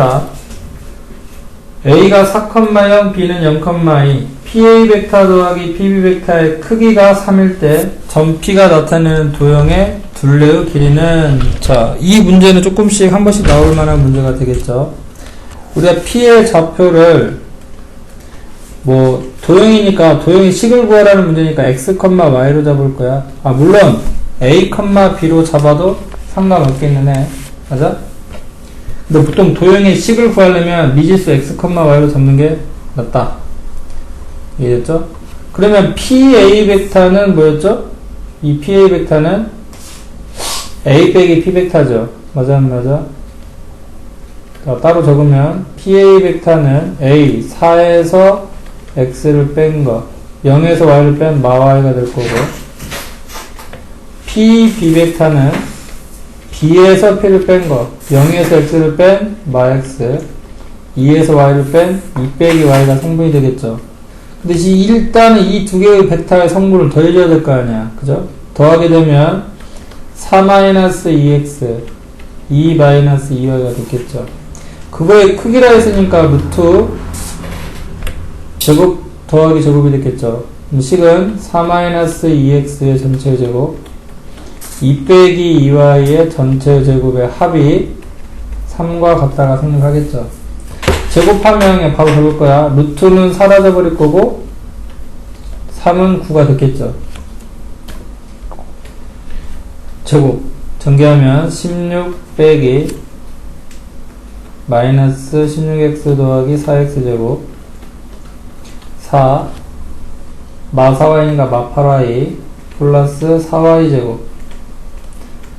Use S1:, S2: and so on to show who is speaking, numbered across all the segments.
S1: 자, A가 4,0, B는 0,2. PA 벡터 더하기 PB 벡터의 크기가 3일 때 점P가 나타내는 도형의 둘레의 길이는 자, 이 문제는 조금씩 한 번씩 나올 만한 문제가 되겠죠. 우리가 P의 좌표를 뭐 도형이니까 도형의 식을 구하라는 문제니까 x, y로 잡을 거야. 아 물론 a, b로 잡아도 상관없기는 해. 맞아? 근데 보통 도형의 식을 구하려면 미지수 x, y로 잡는 게 낫다. 이해됐죠? 그러면 PA 벡터는 뭐였죠? 이 PA 벡터는 A 빼기 P 벡터죠. 맞아, 안 맞아? 자, 따로 적으면 PA 벡터는 A 4에서 X를 뺀 거, 0에서 Y를 뺀 마Y가 될 거고, PB 벡터는 B에서 P를 뺀 거, 0에서 X를 뺀 마X, 2에서 Y를 뺀 2 빼기 Y가 성분이 되겠죠. 근데 이 일단은 이 두 개의 벡터의 성분을 더해줘야 될 거 아니야. 그죠? 더하게 되면 4-2x, 2-2y가 됐겠죠. 그거의 크기라 했으니까 루트 제곱 더하기 제곱이 됐겠죠. 그럼 식은 4-2x의 전체 제곱 2 빼기 2y의 전체 제곱의 합이 3과 같다가 생각하겠죠. 제곱하면 바로 적을 거야. 루트는 사라져 버릴 거고 3은 9가 됐겠죠. 제곱 전개하면 16 빼기 마이너스 16x 더하기 4x 제곱 4 마4y니까 마8y 플러스 4y 제곱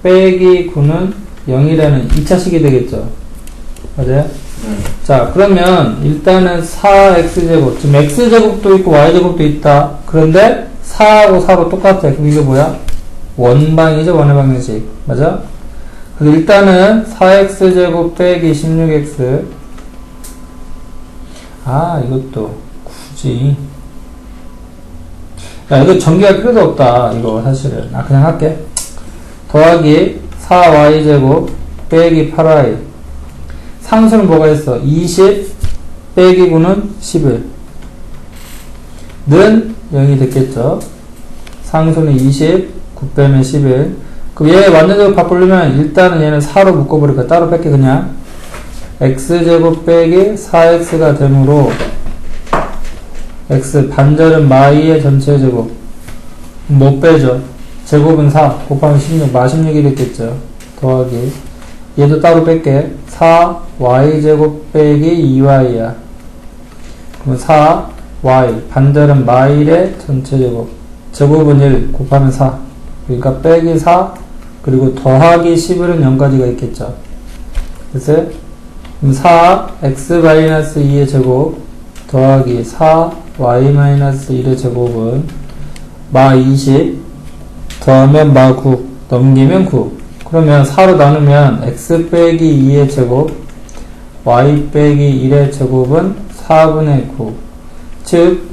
S1: 빼기 9는 0이라는 2차식이 되겠죠. 맞아요? 자, 그러면 일단은 4x제곱, 지금 x제곱도 있고 y제곱도 있다. 그런데 4하고 4로 똑같아. 그럼 이게 뭐야? 원방이죠, 원의 방정식. 맞아? 그래서 일단은 4x제곱 빼기 16x. 아, 이것도 굳이. 야, 이거 전개할 필요도 없다. 이거 사실은. 아, 그냥 할게. 더하기 4y제곱 빼기 8y. 상수는 뭐가 있어? 20 빼기 9는 11. 는 0이 됐겠죠. 상수는 20, 9 빼면 11. 그럼 얘 완전적으로 바꾸려면 일단은 얘는 4로 묶어버릴까? 따로 뺄게 그냥. x제곱 빼기 4x가 되므로 x 반절은 마이의 전체 제곱. 못 빼죠. 제곱은 4 곱하면 16, 마 16이 됐겠죠. 더하기. 얘도 따로 뺄게. 4y제곱 빼기 2y야. 그럼 4y 반절은 마일의 전체 제곱. 제곱은 1 곱하면 4. 그러니까 빼기 4 그리고 더하기 11은 0까지가 있겠죠. 됐어요? 그럼 4x-2의 제곱 더하기 4y-1의 제곱은 마 20 더하면 마9 넘기면 9 그러면 4로 나누면 x 빼기 2의 제곱 y 빼기 1의 제곱은 4분의 9 즉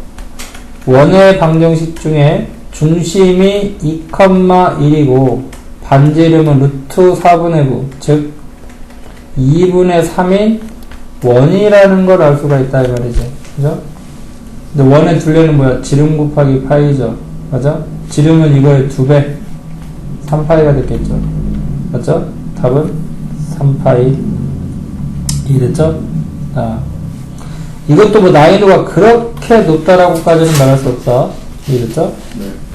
S1: 원의 방정식 중에 중심이 2,1이고 반지름은 루트 4분의 9 즉 2분의 3인 원이라는 걸 알 수가 있다 이 말이죠 그죠? 근데 원의 둘레는 뭐야? 지름 곱하기 파이죠 맞아? 지름은 이거의 2배 3파이가 됐겠죠 맞죠? 답은 3파이 이해됐죠? 아. 이것도 뭐 난이도가 그렇게 높다라고까지는 말할 수 없어 이해됐죠?
S2: 네.